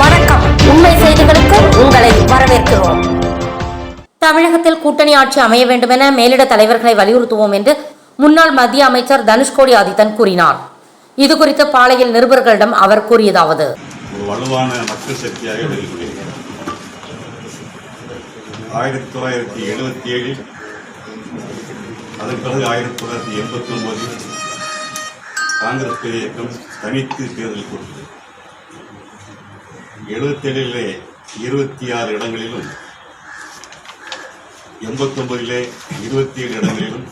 வணக்கம். உண்மை செய்திகளுக்கு உங்களை வரவேற்கிறோம். தமிழகத்தில் கூட்டணி ஆட்சி அமைய வேண்டும் என மேலிட தலைவர்களை வலியுறுத்துவோம் என்று முன்னாள் மத்திய அமைச்சர் தனுஷ்கோடி ஆதித்தன் கூறினார். இதுகுறித்து பாளையில் நிருபர்களிடம் அவர் கூறியதாவது. ஆயிரத்தி தொள்ளாயிரத்தி எழுபத்தி ஏழில் அதன் பிறகு ஆயிரத்தி தொள்ளாயிரத்தி எண்பத்தி ஒன்பதில் காங்கிரஸ் இயக்கம் தனித்து தேர்தல் கொடுத்தது எழுபத்தேழிலே இருபத்தி ஆறு இடங்களிலும் எண்பத்தொன்பதிலே இருபத்தி ஏழு இடங்களிலும்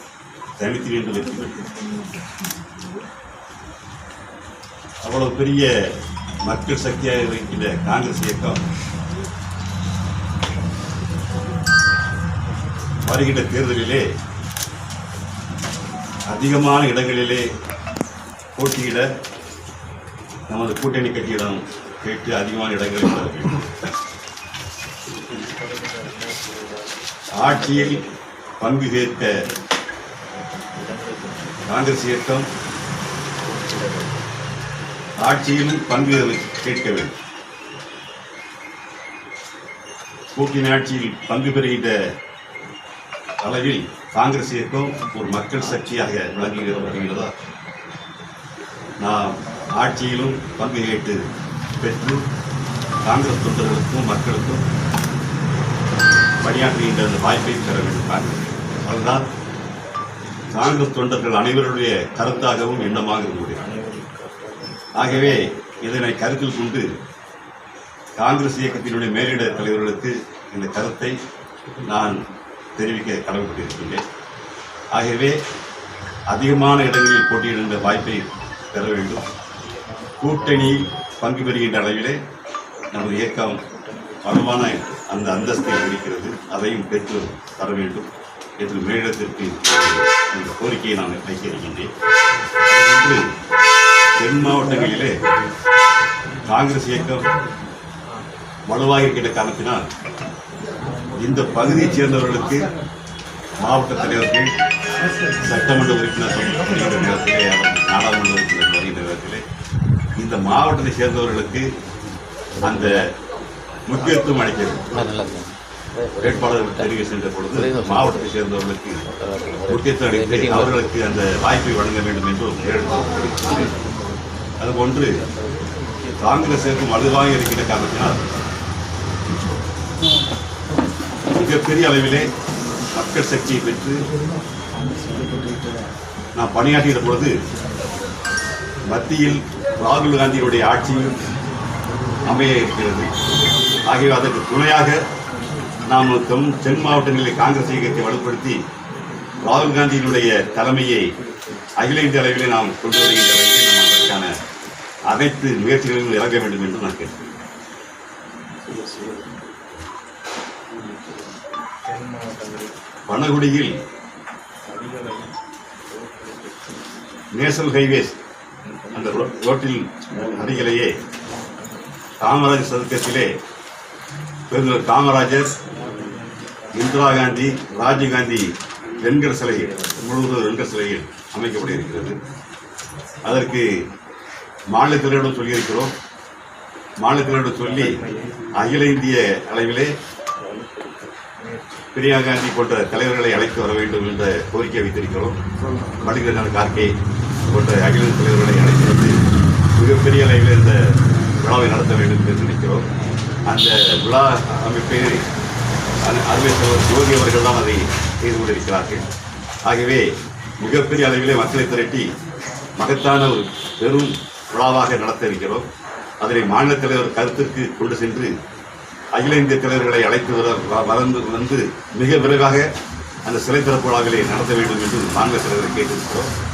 தனித்து நின்று வெற்றி பெற்றது அவ்வளவு பெரிய மக்கள் சக்தியாக இருக்கின்ற காங்கிரஸ் இயக்கம் வருகின்ற தேர்தலிலே அதிகமான இடங்களிலே போட்டியிட நமது கூட்டணி கட்சியிடம் கேட்டு அதிகமான இடங்களில் ஆட்சியில் பங்கு சேர்த்த காங்கிரஸ் இயக்கம் ஆட்சியிலும் பங்கு கேட்க வேண்டும். கூட்டின் ஆட்சியில் பங்கு பெறுகின்ற அளவில் காங்கிரஸ் இயக்கம் ஒரு மக்கள் சக்தியாக விளங்கி வருகிறதா நாம் ஆட்சியிலும் பங்கு கேட்டு பெற்று காங்கிரஸ் தொண்டர்களுக்கும் மக்களுக்கும் பணியாற்றுகின்ற அந்த வாய்ப்பை பெற வேண்டும். காங்கிரஸ் அதுதான் காங்கிரஸ் தொண்டர்கள் அனைவருடைய கருத்தாகவும் எண்ணமாக இருக்கிறது ஆகவே இதனை கருத்தில் கொண்டு காங்கிரஸ் இயக்கத்தினுடைய மேலிட தலைவர்களுக்கு இந்த கருத்தை நான் தெரிவிக்க கடமைப்பட்டிருக்கின்றேன். ஆகவே அதிகமான இடங்களில் போட்டியிடுகின்ற வாய்ப்பை பெற வேண்டும். கூட்டணி பங்கு பெறுகின்ற அளவிலே நமது இயக்கம் வலுவான அந்த அந்தஸ்தை இருக்கிறது அதையும் பெற்று தர வேண்டும். என்று மேலிடத்திற்கு இந்த கோரிக்கையை நான் வைத்திருக்கின்றேன் தென் மாவட்டங்களிலே காங்கிரஸ் இயக்கம் வலுவாக இருக்கின்ற காரணத்தினால் இந்த பகுதியைச் சேர்ந்தவர்களுக்கு மாவட்ட தலைவர்கள் சட்டமன்ற உறுப்பினர்கள் நாடாளுமன்ற உறுப்பினர்கள் வருகின்ற இந்த மாவட்டத்தை சேர்ந்தவர்களுக்கு அந்த முக்கியத்துவம் அளிக்கிறது. வேட்பாளர்கள் தெரிவு சென்ற பொழுது மாவட்டத்தை சேர்ந்தவர்களுக்கு முக்கியத்துவம் அளித்து அவர்களுக்கு அந்த வாய்ப்பை வழங்க வேண்டும் என்று ஒரு தேர்தல் அதுபோன்று காங்கிரஸ் சேர்க்கும் வலுவாக இருக்கின்ற காரணத்தினால் மிகப்பெரிய அளவிலே மக்கள் சக்தியை பெற்று நான் பணியாற்றுகிற பொழுது மத்தியில் ராகுல் காந்தியுடைய ஆட்சியும் அமைய இருக்கிறது. ஆகிய அதற்கு துணையாக நாம் தென் மாவட்டங்களில் காங்கிரஸ் இயக்கத்தை வலுப்படுத்தி ராகுல் காந்தியினுடைய தலைமையை அகில இந்திய அளவிலே நாம் கொண்டு வருகின்ற அளவிலே நாம் அதற்கான அனைத்து முயற்சிகளிலும் இறங்க வேண்டும் என்று நான் கேட்கிறேன் பனகுடியில் நேஷனல் ஹைவேஸ் அந்த ரோட்டில் அருகிலேயே காமராஜர் சதுக்கத்திலே பெருந்தர் காமராஜர் இந்திரா காந்தி ராஜீவ் காந்தி வெண்கல சிலை முழுவதும் வெண்கல சிலையில் அமைக்கப்படுகிறது அதற்கு மாநிலத்தினரிடம் சொல்லியிருக்கிறோம். மாநிலத்தினரிடம் சொல்லி அகில இந்திய அளவிலே பிரியா காந்தி போன்ற தலைவர்களை அழைத்து வர வேண்டும் என்ற கோரிக்கை வைத்திருக்கிறோம். மல்லிகார்ஜுன கார்கே போன்ற அகில இந்திய தலைவர்களை அழைத்து வந்து மிகப்பெரிய அளவில் இந்த விழாவை நடத்த வேண்டும் என்று நினைக்கிறோம். அந்த விழா அமைப்பை அரு- அருமை ஜோதி அவர்கள் தான் அதை செய்து கொண்டிருக்கிறார்கள். ஆகவே மிகப்பெரிய அளவிலே மக்களை திரட்டி மகத்தான ஒரு பெரும் விழாவாக நடத்த இருக்கிறோம். அதனை மாநில தலைவர் கருத்திற்கு கொண்டு சென்று அகில இந்திய தலைவர்களை அழைத்து வர வ- வளர்ந்து வந்து மிக விரைவாக அந்த சிலை திறப்பு விழாவிலே நடத்த வேண்டும் என்று மாநில தலைவர் கேட்டிருக்கிறோம்.